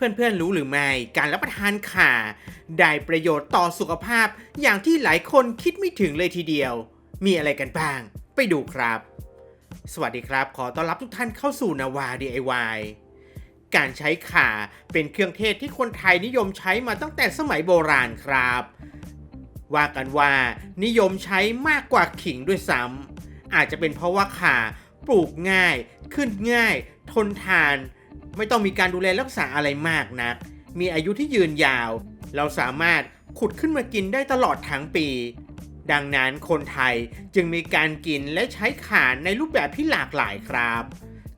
เพื่อนๆรู้หรือไม่ การรับประทานข่า ได้ประโยชน์ต่อสุขภาพ อย่างที่หลายคนคิดไม่ถึงเลยทีเดียว มีอะไรกันบ้าง ไปดูครับ สวัสดีครับ ขอต้อนรับทุกท่านเข้าสู่นาวา DIY การใช้ข่าเป็นเครื่องเทศที่คนไทยนิยมใช้มาตั้งแต่สมัยโบราณครับ ว่ากันว่านิยมใช้มากกว่าขิงด้วยซ้ำอาจจะเป็นเพราะว่าข่าปลูกง่าย ขึ้นง่าย ทนทาน ไม่ต้องมีการดูแลรักษาอะไรมากนัก มีอายุที่ยืนยาว เราสามารถขุดขึ้นมากินได้ตลอดทั้งปี ดังนั้นคนไทยจึงมีการกินและใช้ข่าในรูปแบบที่หลากหลายครับ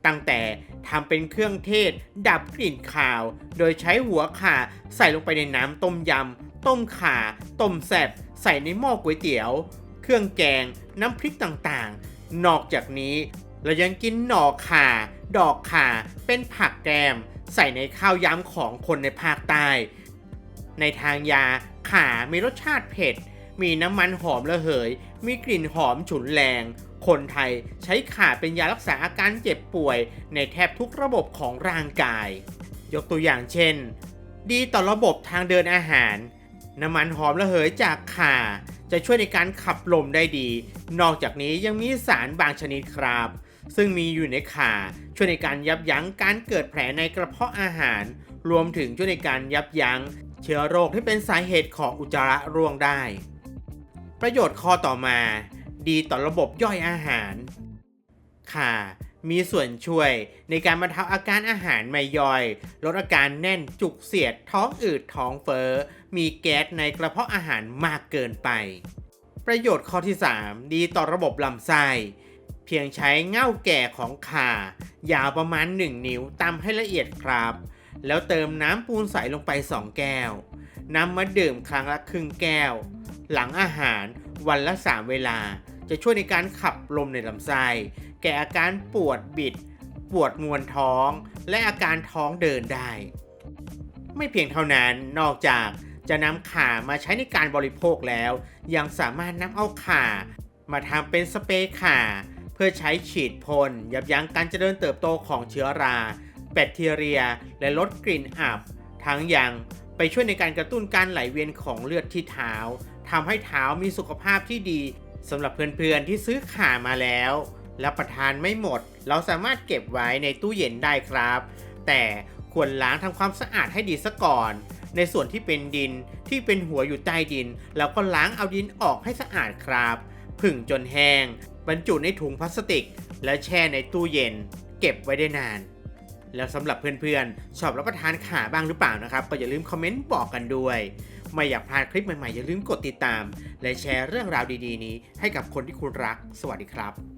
ตั้งแต่ทำเป็นเครื่องเทศ ดับกลิ่นคาว โดยใช้หัวข่าใส่ลงไปในน้ำต้มยำ ต้มข่า ต้มแซบใส่ในหม้อก๋วยเตี๋ยว เครื่องแกง น้ำพริกต่างๆ นอกจากนี้เรายังกินหน่อข่า ดอกข่าเป็นผักแกม ใส่ในข้าวยำของคนในภาคใต้ ในทางยาข่ามีรสชาติเผ็ด มีน้ำมันหอมระเหย มีกลิ่นหอมฉุนแรง คนไทยใช้ข่าเป็นยารักษาอาการเจ็บป่วย ในแทบทุกระบบของร่างกาย ยกตัวอย่างเช่น ดีต่อระบบทางเดินอาหาร น้ำมันหอมระเหยจากข่าจะช่วยในการขับลมได้ดี นอกจากนี้ยังมีสารบางชนิดครับ ซึ่งมีอยู่ในขาช่วยในการยับยั้งการเกิดแผลในกระเพาะอาหาร รวมถึงช่วยในการยับยั้ง เชื้อโรคที่เป็นสาเหตุของอุจจาระร่วงได้ ประโยชน์ข้อต่อมา ดีต่อระบบย่อยอาหารข่ามีส่วนช่วยในการบรรเทาอาการอาหารไม่ย่อย ลดอาการแน่นจุกเสียด ท้องอืดท้องเฟ้อ มีแก๊สในกระเพาะอาหารมากเกินไป ประโยชน์ข้อที่ 3 ดีต่อระบบลำไส้ เพียงใช้เง่าแก่ของขา ยาวประมาณ 1 นิ้วตำให้ละเอียดครับ แล้วเติมน้ำปูนใสลงไป 2 แก้วนำมาดื่มครั้งละครึ่งแก้ว หลังอาหารวันละ 3 เวลา จะช่วยในการขับลมในลำไส้ แก่อาการปวดบิด ปวดมวนท้อง และอาการท้องเดินได้ ไม่เพียงเท่านั้นนอกจากจะนำข่ามาใช้ในการบริโภคแล้ว ยังสามารถนำเอาข่า มาทำเป็นสเปรย์ข่า เพื่อใช้ฉีดพ่นยับยั้งการเจริญเติบโตของเชื้อรา แบคทีเรีย และลดกลิ่นอับ ทั้งยังไปช่วยในการกระตุ้นการไหลเวียนของเลือดที่เท้าทำให้เท้ามีสุขภาพที่ดีสำหรับเพื่อนๆที่ซื้อข่ามาแล้วรับประทานไม่หมด เราสามารถเก็บไว้ในตู้เย็นได้ครับ แต่ควรล้างทำความสะอาดให้ดีซะก่อน ในส่วนที่เป็นดินที่เป็นหัวอยู่ใต้ดิน เราก็ล้างเอาดินออกให้สะอาดครับ ผึ่งจนแห้ง บรรจุในถุงพลาสติก แล้วแช่ในตู้เย็น เก็บไว้ได้นาน แล้วสำหรับเพื่อนๆ ชอบรับประทานขาบ้างหรือเปล่านะครับ ก็อย่าลืมคอมเมนต์บอกกันด้วย ไม่อยากพลาดคลิปใหม่ๆ อย่าลืมกดติดตาม และแชร์เรื่องราวดีๆ นี้ให้กับคนที่คุณรัก สวัสดีครับ